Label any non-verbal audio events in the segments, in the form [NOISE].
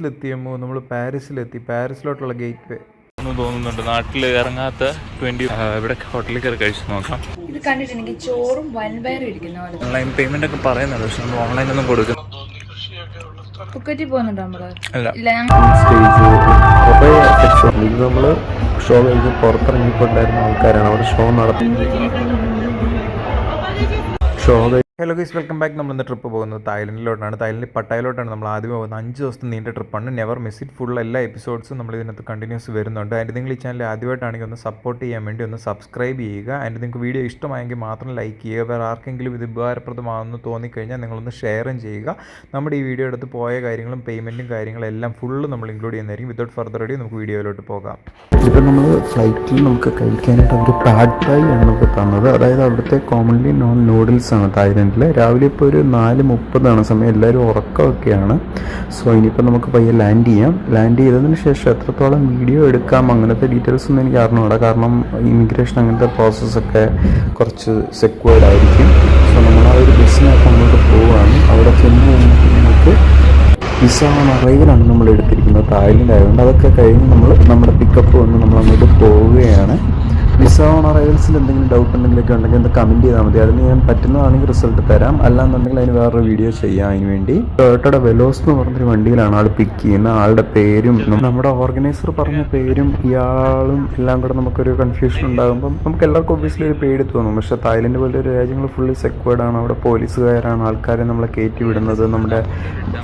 പാരീസിലെത്തിയപ്പോൾ നമ്മൾ പാരീസിലെത്തി. പാരീസിലോട്ടുള്ള ഗേറ്റ് വേ എന്ന് തോന്നുന്നുണ്ട് നാട്ടിൽ ഇറങ്ങാത്ത ട്വന്റി ഇവിടെ ഹോട്ടലിൽ കയറി കഴിച്ചു നോക്കാം. ഇത് കണ്ടിട്ട് എനിക്ക് ചോറും വൻപയറും ഇരിക്കുന്ന പോലെ. ഓൺലൈൻ പേയ്മെന്റ് ഒക്കെ പറയുന്നുണ്ട് പക്ഷെ നമ്മൾ ഓൺലൈൻ ഒന്നും കൊടുക്കുന്നു പുക്കറ്റി പോകുന്നുണ്ടോ നമ്മൾ? അല്ല. ഇല്ല സ്റ്റേജ് കുറേ നമ്മൾ ഷോ കഴിഞ്ഞ് പുറത്തിറങ്ങിക്കൊണ്ടായിരുന്ന ആൾക്കാരാണ്. അവിടെ ഷോ നടത്തുന്നത് show hello guys welcome back. നമ്മൾ ഇന്ന് ട്രിപ്പ് പോകുന്നത് തായ്ലൻഡിലോട്ടാണ്. തായ്ലൻഡിൽ പട്ടായയിലോട്ടാണ് നമ്മൾ ആദ്യം പോകുന്നത്. അഞ്ച് ദിവസത്തെ നീണ്ട ട്രിപ്പാണ് നെവർ മിസ് ഇറ്റ് ഫുൾ എല്ലാ എപ്പിസോഡ്സും നമ്മൾ ഇതിനകത്ത് കണ്ടിന്യൂസ് വരുന്നുണ്ട്. അതിന്റെ നിങ്ങൾ ഈ ചാനൽ ആദ്യമായിട്ടാണെങ്കിൽ ഒന്ന് സപ്പോർട്ട് ചെയ്യാൻ വേണ്ടി ഒന്ന് സബ്സ്ക്രൈബ് ചെയ്യുക. അതിന്റെ നിങ്ങൾക്ക് വീഡിയോ ഇഷ്ടമായെങ്കിൽ മാത്രം ലൈക്ക് ചെയ്യുക. വേറെ ആർക്കെങ്കിലും ഇത് ഉപകാരപ്രദമാണെന്ന് തോന്നിക്കഴിഞ്ഞാൽ നിങ്ങളൊന്ന് ഷെയറും ചെയ്യുക. നമ്മുടെ ഈ വീഡിയോ എടുത്ത് പോയ കാര്യങ്ങളും പേയ്മെന്റും കാര്യങ്ങളും എല്ലാം ഫുള്ള് നമ്മൾ ഇൻക്ലൂഡ് ചെയ്യുന്നതായിരിക്കും. വിതൗട്ട് ഫർദർ അടി നമുക്ക് വീഡിയോയിലോട്ട് പോകാം. ഇപ്പം നമ്മൾ ഫ്ലൈറ്റിൽ നമുക്ക് കഴിക്കാനായിട്ട് അവർ പാഡ് തായ് ആണ് നമുക്ക് തന്നത്. അതായത് അവിടുത്തെ കോമൺലി നോൺ നൂഡിൽസ് ആണ് തായ്ലൻഡിൽ രാവിലെ ഇപ്പോൾ ഒരു നാല് മുപ്പതാണ് സമയം. എല്ലാവരും ഉറക്കമൊക്കെയാണ്. സോ ഇനിയിപ്പോൾ നമുക്ക് പയ്യെ ലാൻഡ് ചെയ്യാം. ലാൻഡ് ചെയ്തതിന് ശേഷം എത്രത്തോളം വീഡിയോ എടുക്കാം? അങ്ങനത്തെ ഡീറ്റെയിൽസ് ഒന്നും എനിക്ക് അറിഞ്ഞൂടാ. കാരണം ഇമിഗ്രേഷൻ അങ്ങനത്തെ പ്രോസസ്സൊക്കെ കുറച്ച് സെക്വേർഡ് ആയിരിക്കും. സോ നമ്മൾ ആ ഒരു ബസ്സിനകത്ത് അങ്ങോട്ട് പോവുകയാണ് അവിടെ ചെന്ന് നമുക്ക് വിസ ഓൺ അറൈവലാണ് നമ്മൾ എടുത്തിരിക്കുന്നത് തായ്ലൻഡ് ആയതുകൊണ്ട് അതൊക്കെ കഴിഞ്ഞ് നമ്മൾ നമ്മുടെ പിക്കപ്പ് വന്ന് നമ്മൾ അങ്ങോട്ട് പോവുകയാണ്. വിസ ഓൺ അറൈവൽസിൽ എന്തെങ്കിലും ഡൗട്ട് ഉണ്ടെങ്കിലൊക്കെ ഉണ്ടെങ്കിൽ ഒന്ന് കമന്റ് ചെയ്താൽ മതി. അതിന് ഞാൻ പറ്റുന്നതാണെങ്കിൽ റിസൾട്ട് തരാം. അല്ലാന്നുണ്ടെങ്കിൽ അതിന് വേറൊരു വീഡിയോ ചെയ്യാം അതിന് വേണ്ടി. ടൊയോട്ടയുടെ വെലോസ് എന്ന് പറഞ്ഞൊരു വണ്ടിയിലാണ് ആൾ പിക്ക് ചെയ്യുന്ന ആളുടെ പേരും നമ്മുടെ ഓർഗനൈസർ പറഞ്ഞ പേരും ഇയാളും എല്ലാം കൂടെ നമുക്കൊരു കൺഫ്യൂഷൻ ഉണ്ടാകുമ്പം നമുക്ക് എല്ലാവർക്കും ഒബ്വിയസ്ലി ഒരു പേടി തോന്നും. പക്ഷെ തായ്ലൻഡ് പോലത്തെ ഒരു രാജ്യങ്ങൾ ഫുള്ളി സെക്വേർഡ് ആണ്. അവിടെ പോലീസുകാരാണ് ആൾക്കാരെ നമ്മളെ കയറ്റി വിടുന്നത്. നമ്മുടെ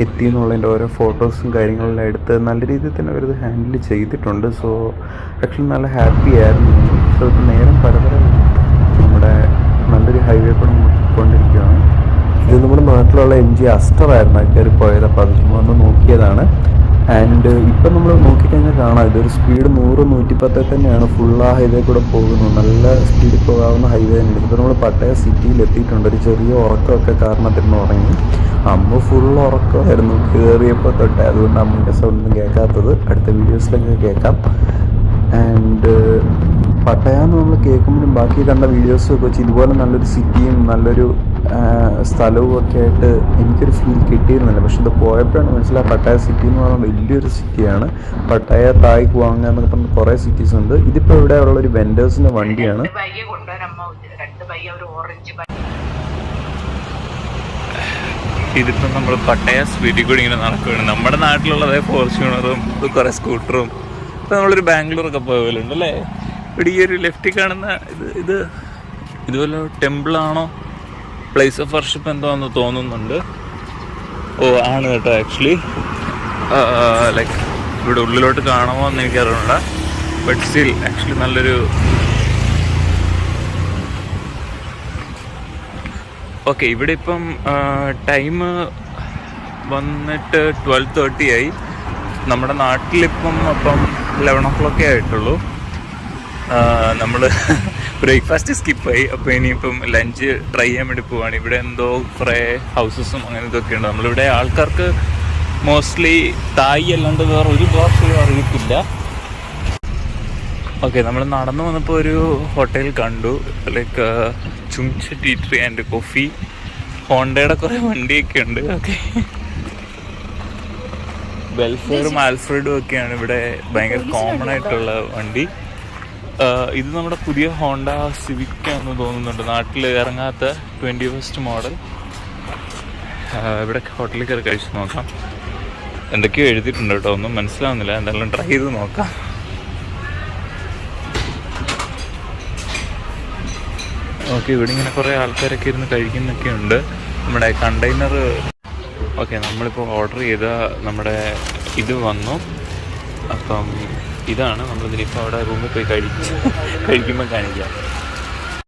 എത്തി എന്നുള്ളതിന്റെ ഓരോ ഫോട്ടോസും കാര്യങ്ങളെല്ലാം എടുത്ത് നല്ല രീതിയിൽ തന്നെ അവരത് ഹാൻഡിൽ ചെയ്തിട്ടുണ്ട്. സോ ആക്ച്വലി നല്ല ഹാപ്പി ആയിരുന്നു. സോ നേരം പരപര നമ്മുടെ നല്ലൊരു ഹൈവേ കൂടെ കൊണ്ടിരിക്കുകയാണ് ഇത് നമ്മുടെ നാട്ടിലുള്ള എം ജി അസ്റ്റർ ആയിരുന്നു. കയറി പോയത് അപ്പോൾ അത് ചുമ്മാ ഒന്ന് നോക്കിയതാണ്. ആൻഡ് ഇപ്പം നമ്മൾ നോക്കിക്കഴിഞ്ഞാൽ കാണാം. ഇതൊരു സ്പീഡ് നൂറ് നൂറ്റിപ്പത്തിൽ തന്നെയാണ്. ഫുൾ ആ ഹൈവേ കൂടെ പോകുന്നത് നല്ല സ്പീഡിൽ പോകാവുന്ന ഹൈവേ തന്നെയാണ്. ഇപ്പോൾ നമ്മൾ പട്ടയ സിറ്റിയിൽ എത്തിയിട്ടുണ്ട്. ഒരു ചെറിയ ഉറക്കമൊക്കെ കാരണത്തിന് ഉറങ്ങി. അമ്മ ഫുൾ ഉറക്കമായിരുന്നു. കയറിയപ്പോൾ തൊട്ടേ. അതുകൊണ്ട് അമ്മയുടെ സൗണ്ടൊന്നും കേൾക്കാത്തത്. അടുത്ത വീഡിയോസിലൊക്കെ കേൾക്കാം. ആൻഡ് പട്ടയ എന്ന് നമ്മൾ കേൾക്കുമ്പോഴും ബാക്കി കണ്ട വീഡിയോസും ഒക്കെ വെച്ച് ഇതുപോലെ നല്ലൊരു സിറ്റിയും നല്ലൊരു സ്ഥലവും ഒക്കെ ആയിട്ട് എനിക്കൊരു ഫീൽ കിട്ടിയിരുന്നില്ല. പക്ഷെ ഇത് പോയപ്പോഴാണ് മനസ്സിലായത് പട്ടായ സിറ്റി എന്ന് പറയുന്നത് വലിയൊരു സിറ്റിയാണ് പട്ടായ തായ് കുവാങ്ങ എന്നൊക്കെ പറഞ്ഞ കുറേ സിറ്റീസ് ഉണ്ട്. ഇതിപ്പോൾ ഇവിടെ ഉള്ള ഒരു വെൻഡേഴ്സിന്റെ വണ്ടിയാണ്. ഇതിപ്പം നമ്മൾ പട്ടയ സ്പീഡിൽ കൂടി ഇങ്ങനെ നടക്കുകയാണ്. നമ്മുടെ നാട്ടിലുള്ളതേ ഫോർച്യൂണറും കുറേ സ്കൂട്ടറും ഇപ്പം നമ്മളൊരു ബാംഗ്ലൂർ ഒക്കെ പോയലുണ്ട് അല്ലേ? ഇവിടെ ഈ ഒരു ലെഫ്റ്റിൽ കാണുന്ന ഇത് ഇത്. ഇതുപോലെ ടെമ്പിളാണോ പ്ലേസ് ഓഫ് വർഷിപ്പ് എന്തോന്ന് തോന്നുന്നുണ്ട്. ഓ ആണ് കേട്ടോ ആക്ച്വലി ലൈക്ക് ഇവിടെ ഉള്ളിലോട്ട് കാണുമോ എന്ന് എനിക്കറിയില്ല ബട്ട് സ്റ്റിൽ ആക്ച്വലി നല്ലൊരു ഓക്കെ ഇവിടെ ഇപ്പം ടൈം വന്നിട്ട് ട്വൽവ് തേർട്ടി ആയി. നമ്മുടെ നാട്ടിലിപ്പം അപ്പം ലെവൻ ഓ ക്ലോക്കേ ആയിട്ടുള്ളൂ. നമ്മൾ [LAUGHS] ബ്രേക്ക്ഫാസ്റ്റ് സ്കിപ്പായി അപ്പോൾ ഇനിയിപ്പം ലഞ്ച് ട്രൈ ചെയ്യാൻ വേണ്ടി പോവാണ്. ഇവിടെ എന്തോ കുറേ ഹൗസസും അങ്ങനെ ഇതൊക്കെ ഉണ്ട്. നമ്മളിവിടെ ആൾക്കാർക്ക് മോസ്റ്റ്ലി തായ് അല്ലാണ്ട് വേറെ ഒരു ഭാഷയും അറിയത്തില്ല. ഓക്കെ നമ്മൾ നടന്നു വന്നപ്പോൾ ഒരു ഹോട്ടൽ കണ്ടു. ലൈക്ക് ചുങ്ച ടീ ട്രീ ആൻഡ് കോഫി. ഹോണ്ടയുടെ കുറേ വണ്ടിയൊക്കെ ഉണ്ട്. ഓക്കെ. വെൽഫെയറും ആൽഫ്രഡും ഒക്കെയാണ് ഇവിടെ ഭയങ്കര കോമൺ ആയിട്ടുള്ള വണ്ടി. ഇത് നമ്മുടെ പുതിയ ഹോണ്ട സിവിക് എന്ന് തോന്നുന്നുണ്ട്. നാട്ടിൽ ഇറങ്ങാത്ത ട്വന്റി ഫസ്റ്റ് മോഡൽ. ഇവിടെ ഹോട്ടലിൽ കയറി കഴിച്ച് നോക്കാം. എന്തൊക്കെയോ എഴുതിയിട്ടുണ്ട് കേട്ടോ ഒന്നും മനസ്സിലാവുന്നില്ല. എന്തായാലും ട്രൈ ചെയ്ത് നോക്കാം. ഓക്കെ ഇവിടെ ഇങ്ങനെ കുറേ ആൾക്കാരൊക്കെ ഇരുന്ന് കഴിക്കുന്നൊക്കെ ഉണ്ട്. നമ്മുടെ കണ്ടെയ്നർ ഓക്കെ നമ്മളിപ്പോൾ ഓർഡർ ചെയ്ത നമ്മുടെ ഇത് വന്നു. അപ്പം ഇതാണ് നമ്മളിതിലിപ്പോൾ അവിടെ റൂമിൽ പോയി കഴിച്ച് കഴിക്കുമ്പോൾ കാണിക്കാം.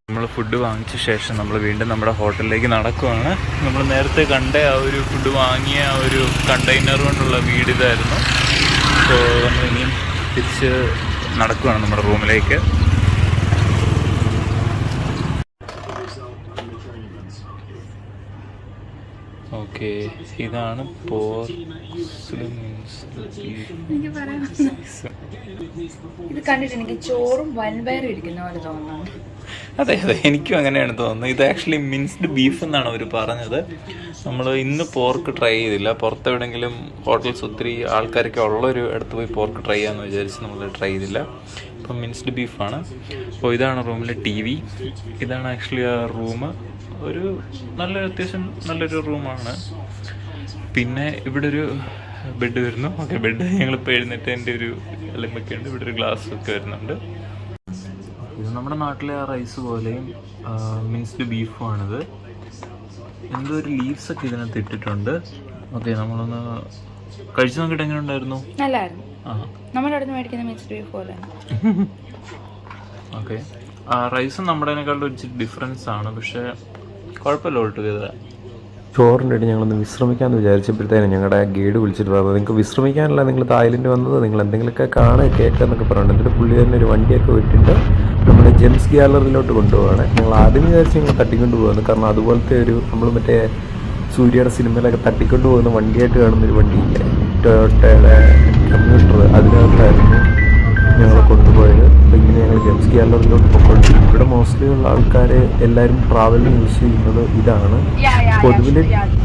നമ്മൾ ഫുഡ് വാങ്ങിച്ച ശേഷം നമ്മൾ വീണ്ടും നമ്മുടെ ഹോട്ടലിലേക്ക് നടക്കുവാണ്. നമ്മൾ നേരത്തെ കണ്ട ആ ഒരു ഫുഡ് വാങ്ങിയ ആ ഒരു കണ്ടെയ്നർ കൊണ്ടുള്ള വീട് ഇതായിരുന്നു സോ നമ്മൾ ഇനിയും തിരിച്ച് നടക്കുവാണ് നമ്മുടെ റൂമിലേക്ക്. ഓക്കെ ഇതാണ് പോർ എനിക്ക് പറയാൻ ഇത് കണ്ടിട്ട് എനിക്ക് ചോറും വൻപയറും ഇരിക്കുന്ന പോലെ അതെ അതെ എനിക്കും അങ്ങനെയാണ് തോന്നുന്നത്. ഇത് ആക്ച്വലി മിൻസ്ഡ് ബീഫ് എന്നാണ് അവർ പറഞ്ഞത്. നമ്മൾ ഇന്ന് പോർക്ക് ട്രൈ ചെയ്തില്ല. പുറത്തെവിടെങ്കിലും ഹോട്ടൽസ് ഒത്തിരി ആൾക്കാരൊക്കെ ഉള്ളൊരു അടുത്ത് പോയി പോർക്ക് ട്രൈ ചെയ്യാമെന്ന് വിചാരിച്ച് നമ്മൾ ട്രൈ ചെയ്തില്ല. ഇപ്പം മിൻസ്ഡ് ബീഫാണ്. അപ്പോൾ ഇതാണ് റൂമിലെ ടി വി. ഇതാണ് ആക്ച്വലി ആ റൂം. ഒരു നല്ല അത്യാവശ്യം നല്ലൊരു റൂമാണ്. പിന്നെ ഇവിടെ ഒരു ബെഡ് വരുന്നു. ഓക്കെ ബെഡ് ഞങ്ങളിപ്പോൾ എഴുന്നേറ്റതിന്റെ ഒരു എലമ്പൊക്കെ ഉണ്ട് ഇവിടെ ഒരു ഗ്ലാസ് ഒക്കെ വരുന്നുണ്ട്. ഇത് നമ്മുടെ നാട്ടിലെ ആ റൈസ് പോലെയും മിൻസ്ഡ് ബീഫുമാണിത്. എന്തോ ഒരു ലീവ്സ് ഒക്കെ ഇതിനകത്ത് ഇട്ടിട്ടുണ്ട്. ഓക്കെ നമ്മളൊന്ന് കഴിച്ചു നോക്കിയിട്ട് എങ്ങനെ ഉണ്ടായിരുന്നു നല്ലായിരുന്നു. നമ്മുടെ അടുത്ത് മേടിക്കുന്ന മിക്സ്ഡ് ബീഫ് പോലെ. ഓക്കെ. റൈസ് നമ്മുടേനേക്കാളും ഒരു ഇച്ചിരി ഡിഫറൻസ് ആണ്. പക്ഷേ കുഴപ്പമില്ല ഓൾ ടുഗെദർ ചോറിന്റെ ഇടയിൽ ഞങ്ങളൊന്ന് വിശ്രമിക്കാമെന്ന് വിചാരിച്ചപ്പോഴത്തേനും ഞങ്ങളുടെ ഗൈഡ് വിളിച്ചിട്ട് പറഞ്ഞത് നിങ്ങൾക്ക് വിശ്രമിക്കാനല്ല നിങ്ങൾ തായ്ലൻഡ് വന്നത് നിങ്ങൾ എന്തെങ്കിലുമൊക്കെ കാണുക കേൾക്കുക എന്നൊക്കെ പറഞ്ഞു എന്നിട്ട് പുള്ളി തന്നെ ഒരു വണ്ടിയൊക്കെ വിട്ടിട്ട് നമ്മുടെ ജെംസ് ഗ്യാലറിയിലോട്ട് കൊണ്ടുപോവാണ്. ഞങ്ങൾ ആദ്യം വിചാരിച്ച് ഞങ്ങൾ തട്ടിക്കൊണ്ട് പോകുന്നത് കാരണം അതുപോലത്തെ ഒരു നമ്മൾ മറ്റേ സൂര്യയുടെ സിനിമയിലൊക്കെ തട്ടിക്കൊണ്ട് പോകുന്ന വണ്ടിയായിട്ട് കാണുന്ന ഒരു വണ്ടിയില്ലേ? ടൊയോട്ടയുടെ കമ്പ്യൂട്ടർ അതിനകത്തായിരുന്നു ഞങ്ങളെ കൊണ്ടുപോയത്. അപ്പോൾ ഇങ്ങനെ ഞങ്ങൾ ജെംസ് ഗ്യാലറിയിലോട്ട് പൊക്കോണ്ടിരിക്കും ഇവിടെ മോസ്റ്റ്ലി ഉള്ള ആൾക്കാർ എല്ലാവരും ട്രാവലിന് യൂസ് ചെയ്യുന്നത് ഇതാണ്. പൊതുവിൽ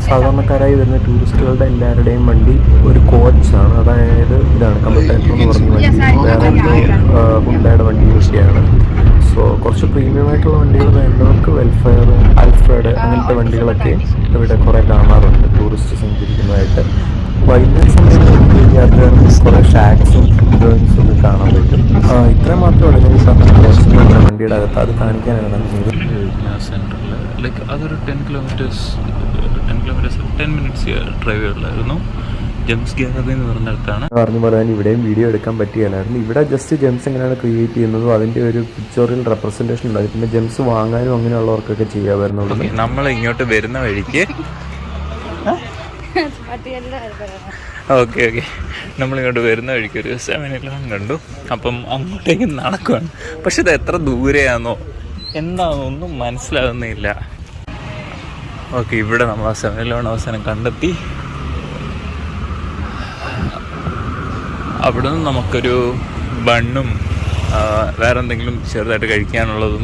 സാധാരണക്കാരായി വരുന്ന ടൂറിസ്റ്റുകളുടെ എല്ലാവരുടെയും വണ്ടി ഒരു കോച്ചാണ് അതായത് ഇതാണ് കമ്പ്യൂട്ടർ എന്ന് പറഞ്ഞ വണ്ടി. വേറെ ഹുണ്ടയുടെ വണ്ടി ഒക്കെയാണ് സോ കുറച്ച് പ്രീമിയം ആയിട്ടുള്ള വണ്ടികൾ വേണ്ടവർക്ക് വെൽഫെയർ അൽഫ്രഡ് അങ്ങനത്തെ വണ്ടികളൊക്കെ ഇവിടെ കുറേ കാണാറുണ്ട്. ടൂറിസ്റ്റ് സഞ്ചരിക്കുന്നതായിട്ട്. വൈകുന്നേര സമയത്ത് യാത്രയാണെങ്കിൽ കുറേ ഷാക്സും ഡ്രോയിങ്സും ഒക്കെ കാണാൻ പറ്റും ആ, ഇത്രയും മാത്രമല്ല ഞാൻ പറഞ്ഞ വണ്ടിയുടെ അകത്ത് അത് കാണിക്കാനാണ് നമ്മൾ സെന്ററിൽ ലൈക്ക് അതൊരു ten kilometres ten kilometres ten minutes drive ഉള്ളായിരുന്നു ജംസ് ഗ്യാലറി എന്ന് പറഞ്ഞിടത്താണ് പറഞ്ഞ പോലെ തന്നെ ഇവിടെയും വീഡിയോ എടുക്കാൻ പറ്റിയല്ലായിരുന്നു ഇവിടെ ജസ്റ്റ് ജെംസ് എങ്ങനെയാണ് ക്രിയേറ്റ് ചെയ്യുന്നതും അതിന്റെ ഒരു പിക്ചോറിയൽ റെപ്രസെന്റേഷൻ ഉണ്ടായി പിന്നെ ജെംസ് വാങ്ങാനും അങ്ങനെയുള്ളവർക്കൊക്കെ ചെയ്യാമായിരുന്നു നമ്മൾ ഇങ്ങോട്ട് വരുന്ന വഴിക്ക് [LAUGHS] [LAUGHS] ഓക്കെ ഓക്കെ. നമ്മളിങ്ങോട്ട് വരുന്ന വഴിക്ക് ഒരു സെവൻ ഇലവൻ കണ്ടു. അപ്പം അങ്ങോട്ടേക്ക് നടക്കുകയാണ് പക്ഷെ ഇത് എത്ര ദൂരെയാണെന്നോ എന്താണെന്നോ ഒന്നും മനസ്സിലാകുന്നില്ല ഓക്കെ ഇവിടെ നമ്മൾ ആ സെവൻ ഇലവൻ അവസാനം കണ്ടെത്തി. അവിടെ നിന്ന് നമുക്കൊരു ബണ്ണും വേറെ എന്തെങ്കിലും ചെറുതായിട്ട് കഴിക്കാനുള്ളതും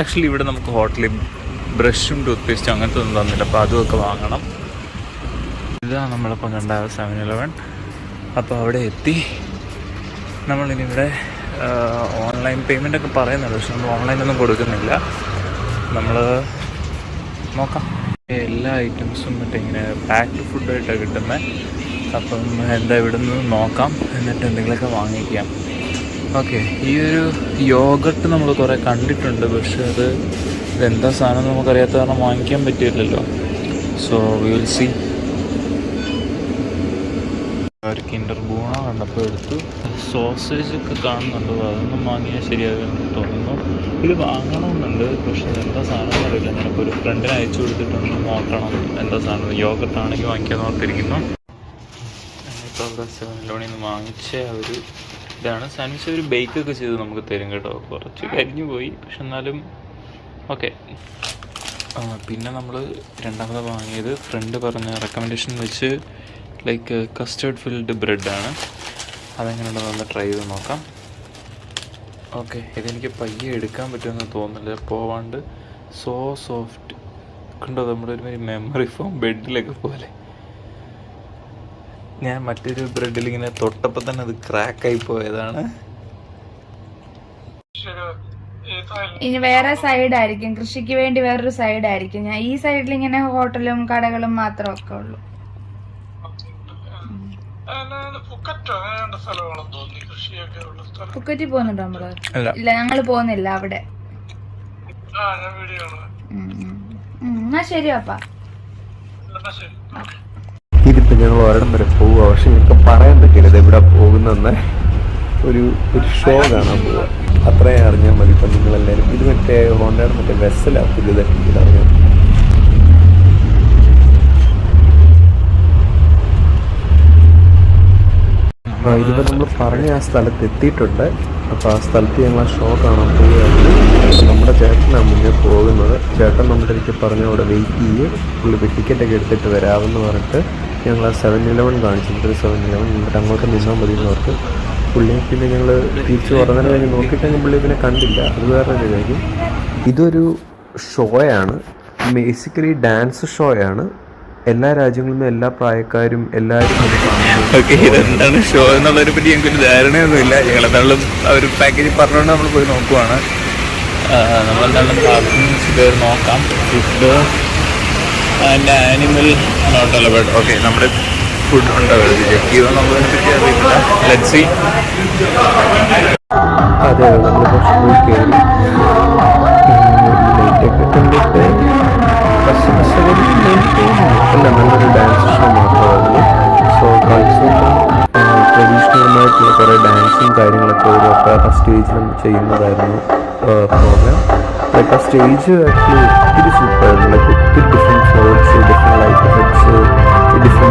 ആക്ച്വലി ഇവിടെ നമുക്ക് ഹോട്ടലിൽ ബ്രഷും ടൂത്ത് പേസ്റ്റും അങ്ങനത്തെ ഒന്നും തന്നില്ല അപ്പോൾ അതുമൊക്കെ വാങ്ങണം. ഇതാണ് നമ്മളിപ്പം കണ്ട സെവൻ ഇലവൻ. അപ്പോൾ അവിടെ എത്തി. നമ്മളിനിവിടെ ഓൺലൈൻ പേയ്മെന്റ് ഒക്കെ പറയുന്നുണ്ട്. പക്ഷെ നമ്മൾ ഓൺലൈനൊന്നും കൊടുക്കുന്നില്ല. നമ്മൾ നോക്കാം. എല്ലാ ഐറ്റംസും മറ്റേ ഇങ്ങനെ പാക്ഡ് ഫുഡായിട്ടാണ് കിട്ടുന്നത് അപ്പം എന്താ ഇവിടെ നിന്ന് നോക്കാം. എന്നിട്ട് എന്തെങ്കിലുമൊക്കെ വാങ്ങിക്കാം. ഓക്കെ ഈ ഒരു യോഗട്ട് നമ്മൾ കുറേ കണ്ടിട്ടുണ്ട്. പക്ഷെ അത് എന്താ സാധനം നമുക്കറിയാത്ത കാരണം വാങ്ങിക്കാൻ പറ്റില്ലല്ലോ സോ വിൽ സി ഒരു കിൻഡർ ബൂണ കണ്ടപ്പോൾ എടുത്തു. സോസേജ് ഒക്കെ കാണുന്നുണ്ട്. അതൊന്നും വാങ്ങിയാൽ ശരിയാകുമെന്ന് തോന്നുന്നു. ഇത് വാങ്ങണമെന്നുണ്ട് പക്ഷേ എന്താ സാധനം അറിയില്ല ഞാനിപ്പോൾ ഒരു ഫ്രണ്ടിന് അയച്ചു കൊടുത്തിട്ടൊന്ന് നോക്കണം എന്താ സാധനം. യോഗട്ടാണെങ്കിൽ വാങ്ങിക്കാൻ ഓർത്തിരിക്കുന്നു. ഇപ്പോൾ അവിടെ സെവൻ ലോണിൽ നിന്ന് വാങ്ങിച്ച ഒരു ഇതാണ്. സാൻഡ്വിച്ച് ഒരു ബേക്കൊക്കെ ചെയ്ത് നമുക്ക് തരും കേട്ടോ. കുറച്ച് കരിഞ്ഞു പോയി. പക്ഷെ എന്നാലും ഓക്കെ. പിന്നെ നമ്മൾ രണ്ടാമത് വാങ്ങിയത് ഫ്രണ്ട് പറഞ്ഞ റെക്കമെൻഡേഷൻ വെച്ച് ലൈക്ക് കസ്റ്റേർഡ് ഫിൽഡ് ബ്രെഡാണ് അതെങ്ങനെയുണ്ടെന്ന് ട്രൈ ചെയ്ത് നോക്കാം. ഓക്കെ ഇതെനിക്ക് പയ്യെ എടുക്കാൻ പറ്റുമെന്ന് തോന്നുന്നില്ല. പോവാണ്ട് സോ സോഫ്റ്റ് കണ്ടോ നമ്മുടെ ഒരു മെമ്മറി ഫോം ബെഡിലൊക്കെ പോലെ. ഞാൻ മറ്റൊരു ബ്രെഡിൽ ഇങ്ങനെ തൊട്ടപ്പോൾ തന്നെ അത് ക്രാക്കായി പോയതാണ്. ഇനി വേറെ സൈഡ് ആയിരിക്കും. കൃഷിക്ക് വേണ്ടി വേറൊരു സൈഡ് ആയിരിക്കും. ഞാൻ ഈ സൈഡിൽ ഇങ്ങനെ ഹോട്ടലും കടകളും മാത്രമൊക്കെ ഉള്ളൂ. പുക്കറ്റിൽ പോകുന്നുണ്ടോ നമ്മൾ? ഇല്ല ഞങ്ങൾ പോകുന്നില്ല അവിടെ. എന്നാ ശരി അപ്പാ. ഇതിപ്പോൾ ഞങ്ങൾ ഒരിടം വരെ പോവുക. പക്ഷെ ഞങ്ങൾക്ക് പറയാൻ പറ്റില്ല ഇത് എവിടെ പോകുന്നെന്ന് ഒരു ഒരു ഷോ കാണാൻ പോവുക. അത്രയും അറിഞ്ഞാൽ മതി ഇപ്പം നിങ്ങളെല്ലാവരും. ഇത് മറ്റേ ഹോണ്ടയുടെ മറ്റേ വെസലാണ് പുതിയതായിട്ട് ഇറങ്ങുക ഇതിപ്പോൾ നമ്മൾ പറഞ്ഞ ആ സ്ഥലത്ത് എത്തിയിട്ടുണ്ട്. അപ്പോൾ ആ സ്ഥലത്ത് ഞങ്ങൾ ആ ഷോ കാണാൻ പോവുകയാണ്. നമ്മുടെ ചേട്ടനാണ് മുന്നേ പോകുന്നത്. ചേട്ടൻ നമ്മുടെ അടുത്ത് പറഞ്ഞ അവിടെ വെയിറ്റ് ചെയ്യേ. പുള്ളി ടിക്കറ്റൊക്കെ എടുത്തിട്ട് വരാമെന്ന് പറഞ്ഞിട്ട് ഞങ്ങൾ ആ സെവൻ ഇലവൻ കാണിച്ചിട്ട് സെവൻ ഇലവൻ എന്നിട്ട് അങ്ങോട്ട് നിന്നാൽ മതി എന്ന് ഓർത്ത് പുള്ളിയെ പിന്നെ ഞങ്ങൾ തിരിച്ച് ഉറങ്ങാൻ കഴിഞ്ഞ് നോക്കിയിട്ടെങ്കിൽ പുള്ളി പിന്നെ കണ്ടില്ല. അത് വേറെ ഒരു കാര്യം. ഇതൊരു ഷോയാണ് ബേസിക്കലി ഡാൻസ് ഷോയാണ് എല്ലാ രാജ്യങ്ങളിൽ നിന്നും എല്ലാ പ്രായക്കാരും എല്ലാവരും അത് കാണുന്നു ഓക്കെ ഇതെന്താണ് ഷോ എന്നുള്ളതിനെ പറ്റി ഞങ്ങൾക്ക് ധാരണയൊന്നുമില്ല ഞങ്ങളെന്താളും ഒരു പാക്കേജ് പറഞ്ഞുകൊണ്ട് നമ്മൾ പോയി നോക്കുവാണ്. നമ്മളെന്താളും കാർട്ടൂൺസ് കയറി നോക്കാം. Food and animal not allowed okay നമ്മുടെ ഫുഡ് ഉണ്ടോ? നമ്മളതിനെ പറ്റി അറിയില്ല. ലെറ്റ് സി അതെ അതെ നമ്മൾ കുറച്ച് പോയി കയറി ലൈറ്റൊക്കെ കണ്ടിട്ട് ബസ് സ്റ്റേജിലും ചെയ്യുന്നതായിരുന്നു പ്രോഗ്രാം ലൈക്ക് ആ സ്റ്റേജ് ആക്ച്വലി ഒത്തിരി സൂപ്പറായിരുന്നു ലൈക്ക് ഒത്തിരി different floors different light effects different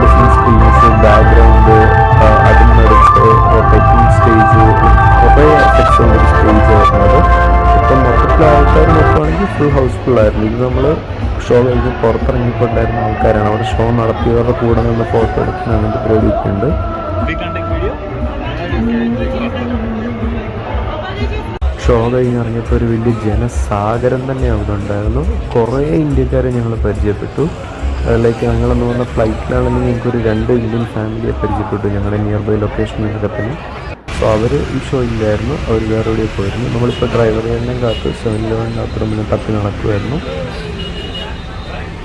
full house full ആയിരുന്നു. ഇത് നമ്മൾ ഷോ കഴിഞ്ഞ് പുറത്തിറങ്ങിക്കൊണ്ടായിരുന്ന ആൾക്കാരാണ്. അവിടെ ഷോ നടത്തിയവരുടെ കൂടെ നിന്ന് ഫോട്ടോ എടുക്കുന്ന അങ്ങനത്തെ പരിപാടിയൊക്കെ ഷോ കഴിഞ്ഞ് ഇറങ്ങിയപ്പോൾ ഒരു വലിയ ജനസാഗരം തന്നെ അവിടെ ഉണ്ടായിരുന്നു കുറേ ഇന്ത്യക്കാരെ ഞങ്ങൾ പരിചയപ്പെട്ടു. ലൈക്ക് ഞങ്ങളെന്ന് പറഞ്ഞ ഫ്ലൈറ്റിലാണെങ്കിൽ ഞങ്ങൾക്കൊരു രണ്ട് ഇന്ത്യൻ ഫാമിലിയെ പരിചയപ്പെട്ടു. ഞങ്ങളുടെ നിയർ ബൈ ലൊക്കേഷനിലൊക്കെ തന്നെ. സോ അവർ ഈ ഷോ ഇല്ലായിരുന്നു. അവർ വേറെ എവിടെയോ പോയിരുന്നു. നമ്മളിപ്പോൾ ഡ്രൈവർ തന്നെ കാത്ത് സെവൻ അപ്പുറം റൂമിനെ തപ്പി നടക്കുമായിരുന്നു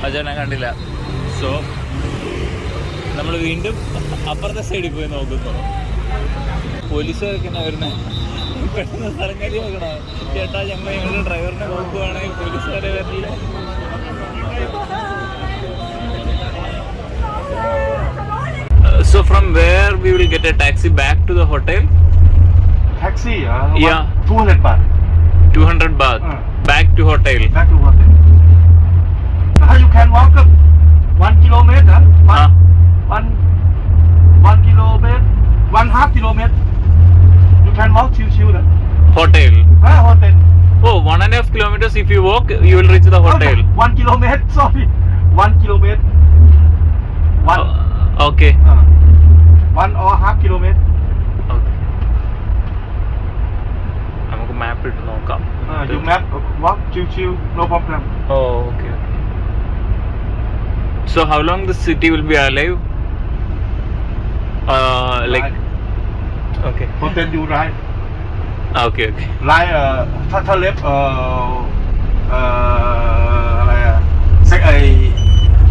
അജാന കണ്ടില്ല. സോ നമ്മൾ വീണ്ടും അപ്പുറത്തെ സൈഡിൽ പോയി നോക്കുന്നു. പോലീസുകാരൊക്കെ എന്നാ വരുന്നത് പെട്ടെന്ന് സ്ഥലം നോക്കണോ? ചേട്ടാ ഞങ്ങൾ ഞങ്ങളുടെ ഡ്രൈവറിനെ നോക്കുവാണെങ്കിൽ പോലീസുകാരെ വരില്ല. So from where we will get a taxi back to the hotel? Taxi, uh, Yeah. 200 baht. 200 baht. Mm. Back to hotel. Back to hotel. Now you can walk up one kilometer, one, Ah. one, one kilometer, one half kilometer. You can walk chill-chill. Hotel. Ah, hotel. Oh, one and a half kilometers. If you walk, you will reach the hotel. Okay, One kilometer, [LAUGHS] sorry. One kilometer. One, Uh, okay. uh, one or half kilometer. You no problem. Oh, okay. So how long the city will be alive? Uh, like. Okay. For Hotel you ride. Ah, okay. Okay. Uh, uh, uh, like uh, if if uh, uh, what is it? Sixty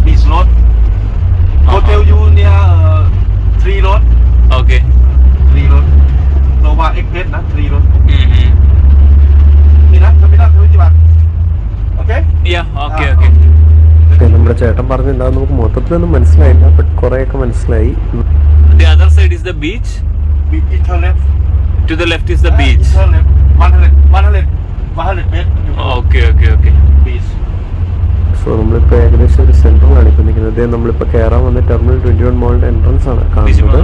bus road. Uh-huh. Hotel you near three road. Okay. ทรีรถโนวาเอ็กเพรสนะทรีรถ Mm-hmm. നമ്മുടെ ചേട്ടൻ പറഞ്ഞിട്ടുണ്ടാവും നമുക്ക് മൊത്തത്തിലൊന്നും മനസ്സിലായില്ല but കുറെയൊക്കെ മനസ്സിലായി The other side is the beach. To the left is the beach. Okay, okay, okay. Beach. So നമ്മളിപ്പോൾ ഏകദേശം ഒരു സെന്ററിലാണ് ഇപ്പോൾ നിൽക്കുന്നത് നമ്മളിപ്പോൾ കേറാൻ വന്ന ടെർമിനൽ ട്വന്റി വൺ മോളിന്റെ എൻട്രൻസ് ആണ് കാണുന്നത്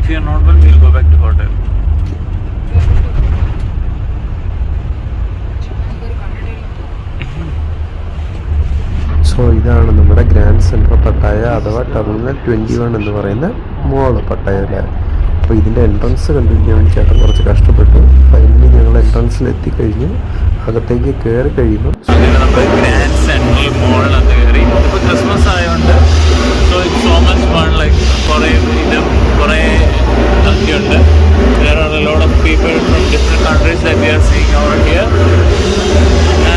If you are not well, we'll go back to hotel. ഇതാണ് നമ്മുടെ ഗ്രാൻഡ് സെൻട്രൽ പട്ടായ അഥവാ ടെർമിനൽ ട്വന്റി വൺ എന്ന് പറയുന്ന മോൾ പട്ടായയിലെ അപ്പോൾ ഇതിന്റെ എൻട്രൻസ് കണ്ടുപിടിക്കാൻ വേണ്ടി ചേട്ടൻ കുറച്ച് കഷ്ടപ്പെട്ടു. ഫൈനലി ഞങ്ങൾ എൻട്രൻസിൽ എത്തിക്കഴിഞ്ഞു. അകത്തേക്ക് കയറി. കഴിയുമ്പോൾ ഗ്രാൻഡ് ക്രിസ്മസ് ആയതുകൊണ്ട് so it so much fun like കുറേ ഇതും കുറേ ഇതൊക്കെയുണ്ട്. There are a lot of people from different countries that we are seeing and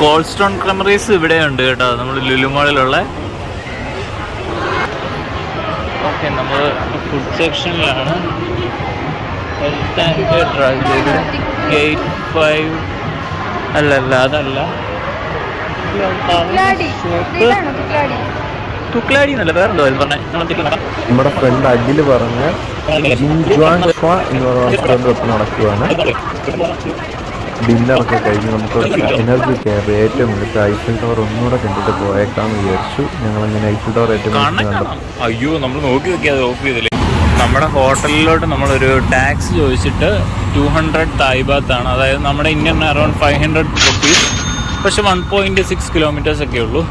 Cold Stone Creameries ഇവിടെ ഉണ്ട് കേട്ടോ നമ്മൾ ലുലുമാളിലുള്ള ഓക്കെ നമ്മൾ food സെക്ഷനിലാണ് health and drug gate five അല്ല അല്ല അതല്ല. തുക്ലാടി. എന്നല്ല വേറെന്തോ പറഞ്ഞേ. നമ്മുടെ ഫ്രണ്ട് അഖിൽ പറഞ്ഞ ജിൻജ്വാൻ ഷ്വ എന്ന് പറയുന്ന റെസ്റ്റോറന്റ് ഒപ്പം നടക്കുവാണ്. ഡിന്നറൊക്കെ കഴിഞ്ഞ് നമുക്ക് എനർജി ക്യാബ് ഏറ്റവും എടുത്ത് ഐഫിൽ ടവർ ഒന്നുകൂടെ കണ്ടിട്ട് പോയേക്കാന്ന് വിചാരിച്ചു. ഞങ്ങൾ അങ്ങനെ ഐഫിൽ ടവർ ഏറ്റവും അയ്യോ നമ്മൾ നോക്കി നോക്കിയത് ഓഫ് ചെയ്തില്ലേ? നമ്മുടെ ഹോട്ടലിലോട്ട് നമ്മളൊരു ടാക്സ് ചോദിച്ചിട്ട് ടു ഹൺഡ്രഡ് തായ്ബാത്താണ്. അതായത് നമ്മുടെ Indian around five hundred rupees പക്ഷെ വൺ പോയിന്റ് സിക്സ് കിലോമീറ്റേഴ്സ് ഒക്കെ ഉള്ളൂ.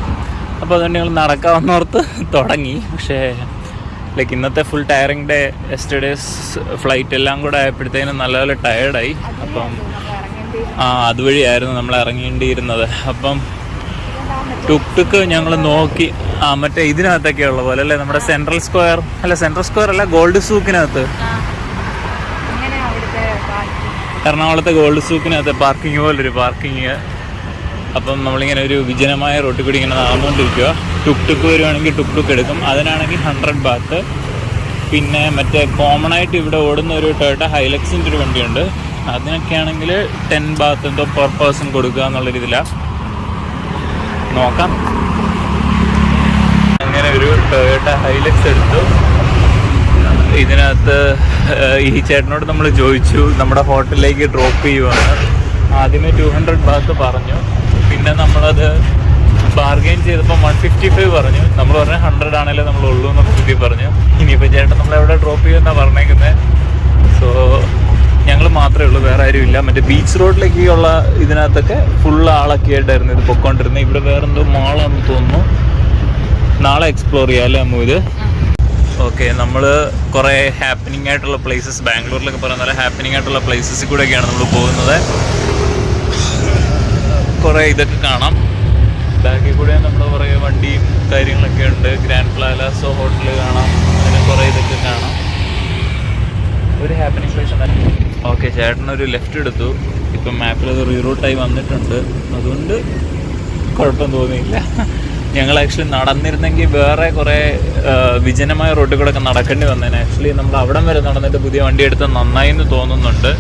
അപ്പോൾ അതുകൊണ്ട് ഞങ്ങൾ നടക്കാവുന്നോർത്ത് തുടങ്ങി. പക്ഷേ ലൈക്ക് ഇന്നത്തെ full tiring day yesterday's flight എല്ലാം കൂടെ ആയപ്പോഴത്തേനും നല്ലപോലെ ടയേർഡായി അപ്പം ആ അതുവഴിയായിരുന്നു നമ്മൾ ഇറങ്ങേണ്ടിയിരുന്നത്. അപ്പം ടുക് ടുക്ക് ഞങ്ങൾ നോക്കി ആ മറ്റേ ഇതിനകത്തൊക്കെ ഉള്ള പോലെ അല്ലേ? നമ്മുടെ സെൻട്രൽ സ്ക്വയർ അല്ല സെൻട്രൽ സ്ക്വയർ അല്ല ഗോൾഡ് സൂക്കിനകത്ത്. എറണാകുളത്തെ ഗോൾഡ് സൂക്കിനകത്ത് പാർക്കിംഗ് പോലൊരു പാർക്കിംഗ് അപ്പം നമ്മളിങ്ങനെ ഒരു വിജനമായ റോട്ടിൽ കൂടി ഇങ്ങനെ നടന്നുകൊണ്ടിരിക്കുക ടുക് ടുക്ക് വരുവാണെങ്കിൽ ടുക് ടുക്ക് എടുക്കും. അതിനാണെങ്കിൽ ഹൺഡ്രഡ് ബാത്ത് പിന്നെ മറ്റേ കോമൺ ആയിട്ട് ഇവിടെ ഓടുന്ന ഒരു ടൊയോട്ട ഹൈലക്സിന്റെ ഒരു വണ്ടിയുണ്ട്. അതിനൊക്കെ ആണെങ്കിൽ ടെൻ ബാത്ത് എന്തോ പെർ പേഴ്സൺ കൊടുക്കുക എന്നുള്ള രീതിയിലാണ് നോക്കാം. അങ്ങനെ ഒരു ടൊയോട്ട ഹൈലക്സ് എടുത്തു. ഇതിനകത്ത് ഈ ചേട്ടനോട് നമ്മൾ ചോദിച്ചു നമ്മുടെ ഹോട്ടലിലേക്ക് ഡ്രോപ്പ് ചെയ്യുവാണ്. ആദ്യമേ ടു ഹൺഡ്രഡ് ബാത്ത് പറഞ്ഞു. പിന്നെ നമ്മളത് ബാർഗെയിൻ ചെയ്തപ്പോൾ വൺ ഫിഫ്റ്റി ഫൈവ് പറഞ്ഞു. നമ്മൾ പറഞ്ഞ ഹൺഡ്രഡ് ആണല്ലേ നമ്മൾ ഉള്ളൂ എന്ന് ഫിഫ്റ്റി പറഞ്ഞു. ഇനിയിപ്പോൾ ചേട്ടൻ നമ്മളെവിടെ ഡ്രോപ്പ് ചെയ്യുമെന്നാണ് പറഞ്ഞേക്കുന്നത് സോ ഞങ്ങൾ മാത്രമേ ഉള്ളൂ വേറെ ആരും ഇല്ല. മറ്റേ ബീച്ച് റോഡിലേക്കുള്ള ഇതിനകത്തൊക്കെ ഫുൾ ആളൊക്കെ ആയിട്ടായിരുന്നു ഇത് പൊക്കോണ്ടിരുന്നത്. ഇവിടെ വേറെ എന്തോ മാളാന്ന് തോന്നുന്നു. നാളെ എക്സ്പ്ലോർ ചെയ്യാം അല്ലേ അമ്മു ഇത്? ഓക്കെ നമ്മൾ കുറേ ഹാപ്പനിങ് ആയിട്ടുള്ള പ്ലേസസ് ബാംഗ്ലൂരിലൊക്കെ പറയുന്ന പോലെ ഹാപ്പനിങ് ആയിട്ടുള്ള പ്ലേസസിൽ കൂടെയൊക്കെയാണ് നമ്മൾ പോകുന്നത്. കുറേ ഇതൊക്കെ കാണാം. ബാക്കിൽ കൂടെ നമ്മൾ കുറേ വണ്ടിയും കാര്യങ്ങളൊക്കെ ഉണ്ട്. ഗ്രാൻഡ് പ്ലാലാസോ ഹോട്ടൽ കാണാം. അങ്ങനെ കുറേ ഇതൊക്കെ കാണാം. ഒരു ഹാപ്പനിങ് പ്ലേസ് ഓക്കെ ചേട്ടനൊരു ലെഫ്റ്റ് എടുത്തു. ഇപ്പം മാപ്പിൽ അത് റീറൂട്ടായി വന്നിട്ടുണ്ട്. അതുകൊണ്ട് കുഴപ്പം തോന്നിയില്ല. ഞങ്ങൾ ആക്ച്വലി നടന്നിരുന്നെങ്കിൽ വേറെ കുറേ വിജനമായ റോഡുകളൊക്കെ നടക്കേണ്ടി വന്നേനെ. ആക്ച്വലി നമ്മൾ അവിടം വരെ നടന്നിട്ട് പുതിയ വണ്ടി എടുത്ത് നന്നായി എന്ന് തോന്നുന്നുണ്ട്.